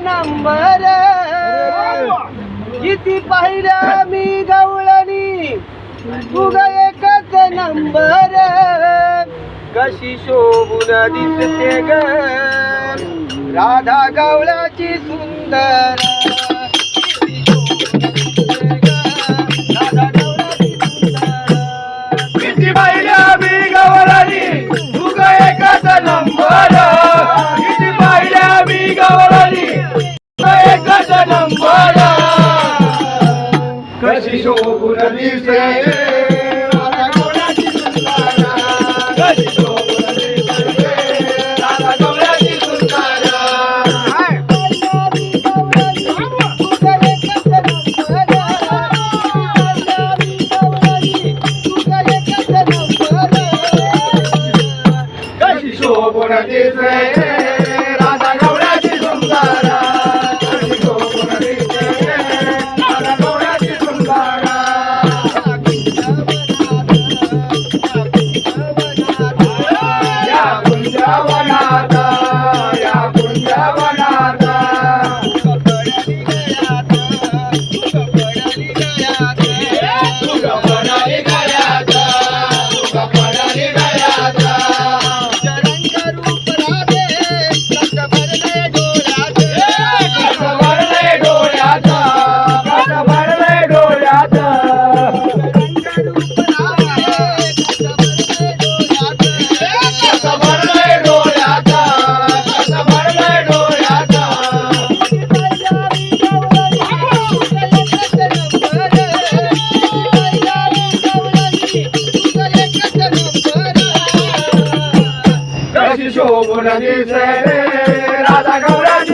Number किती पाहिल्या मी गवळणी. तुझा एकच नंबर. कशी शोभून दिसते ग. राधा गवळाची सुंदर. कशी शोभून दिसते राधा गवळाची सुंदर. कशी शोभून दिसते राधा गवळाची सुंदर. कशी शोभून दिसते कशी शोभून दिसते राधा गौराची सुंदर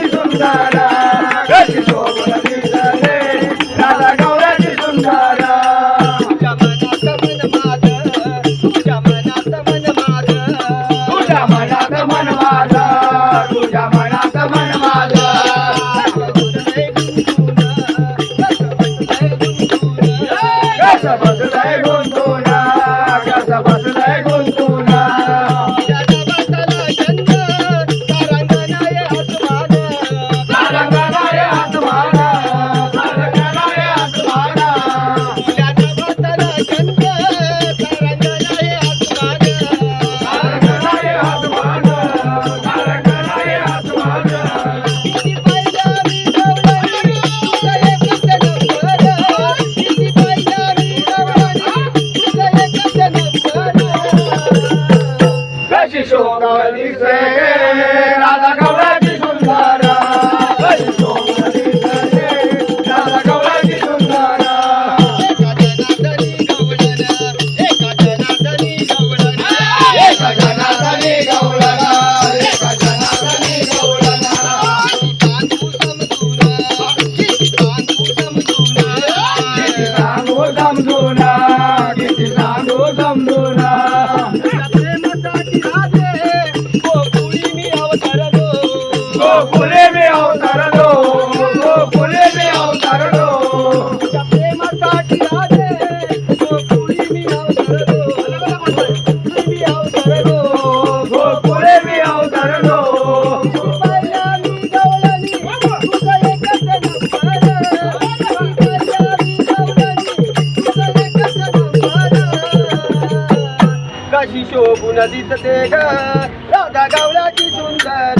कशी शोभून दिसते ग राधा गावलाची सुंदर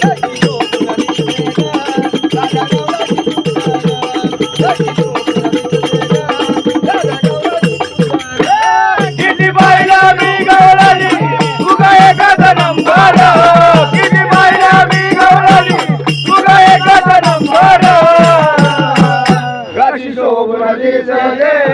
कशी शोभून दिसते ग राधा गावलाची सुंदर कशी शोभून दिसते ग राधा सुंदर किती मी तुझा नंबर. किती मी तुझा नंबर. कशी शोभून दिसते